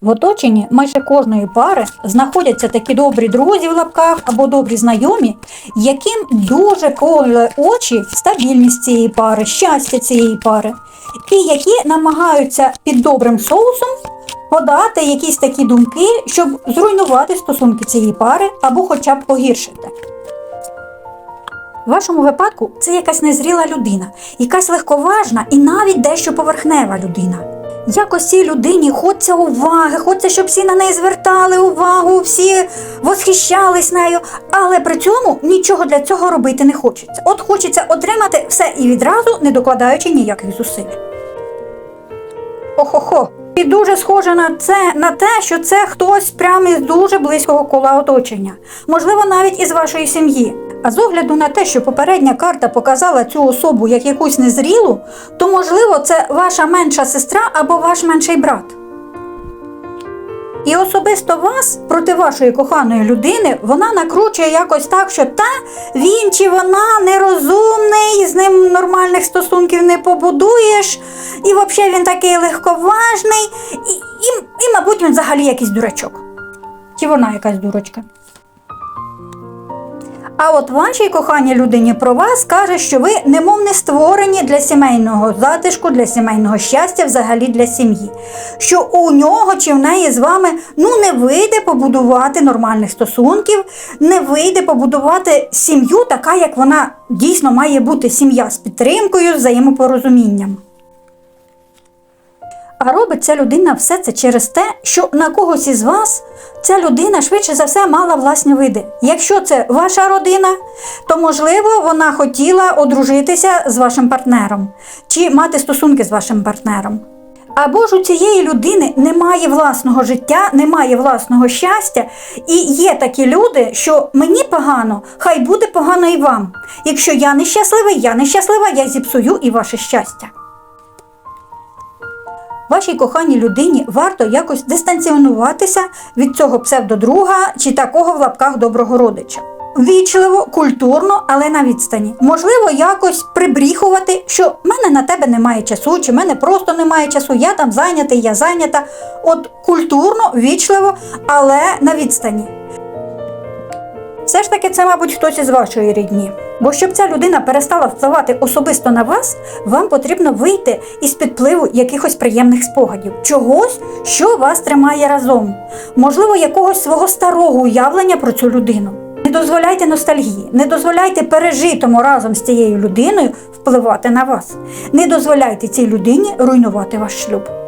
В оточенні майже кожної пари знаходяться такі добрі друзі в лапках або добрі знайомі, яким дуже коле очі стабільність цієї пари, щастя цієї пари, і які намагаються під добрим соусом подати якісь такі думки, щоб зруйнувати стосунки цієї пари або хоча б погіршити. В вашому випадку це якась незріла людина, якась легковажна і навіть дещо поверхнева людина. Якось цій людині хочеться уваги, хочеться, щоб всі на неї звертали увагу, всі восхищались нею, але при цьому нічого для цього робити не хочеться. От хочеться отримати все і відразу, не докладаючи ніяких зусиль. Охо-хо. І дуже схоже на це на те, що це хтось прямо із дуже близького кола оточення, можливо, навіть із вашої сім'ї. А з огляду на те, що попередня карта показала цю особу як якусь незрілу, то можливо це ваша менша сестра або ваш менший брат. І особисто вас проти вашої коханої людини вона накручує якось так, що та він чи вона нерозумний, з ним нормальних стосунків не побудуєш, і взагалі він такий легковажний, і, і, і мабуть, він взагалі якийсь дурачок. Чи вона якась дурочка? А от вашій коханій людині про вас каже, що ви немов не створені для сімейного затишку, для сімейного щастя, взагалі для сім'ї. Що у нього чи в неї з вами ну не вийде побудувати нормальних стосунків, не вийде побудувати сім'ю, така як вона дійсно має бути сім'я з підтримкою, з взаємопорозумінням. А робить ця людина все це через те, що на когось із вас ця людина швидше за все мала власні види. Якщо це ваша родина, то можливо вона хотіла одружитися з вашим партнером чи мати стосунки з вашим партнером. Або ж у цієї людини немає власного життя, немає власного щастя, і є такі люди, що мені погано, хай буде погано і вам. Якщо я нещасливий, я нещаслива, я зіпсую і ваше щастя. Вашій коханій людині варто якось дистанціонуватися від цього псевдодруга чи такого в лапках доброго родича. Вічливо, культурно, але на відстані. Можливо, якось прибріхувати, що в мене на тебе немає часу, чи в мене просто немає часу, я там зайнятий, я зайнята. От культурно, вічливо, але на відстані. Все ж таки, це, мабуть, хтось із вашої рідні. Бо щоб ця людина перестала впливати особисто на вас, вам потрібно вийти із підпливу якихось приємних спогадів, чогось, що вас тримає разом, можливо, якогось свого старого уявлення про цю людину. Не дозволяйте ностальгії, не дозволяйте пережитому разом з цією людиною впливати на вас. Не дозволяйте цій людині руйнувати ваш шлюб.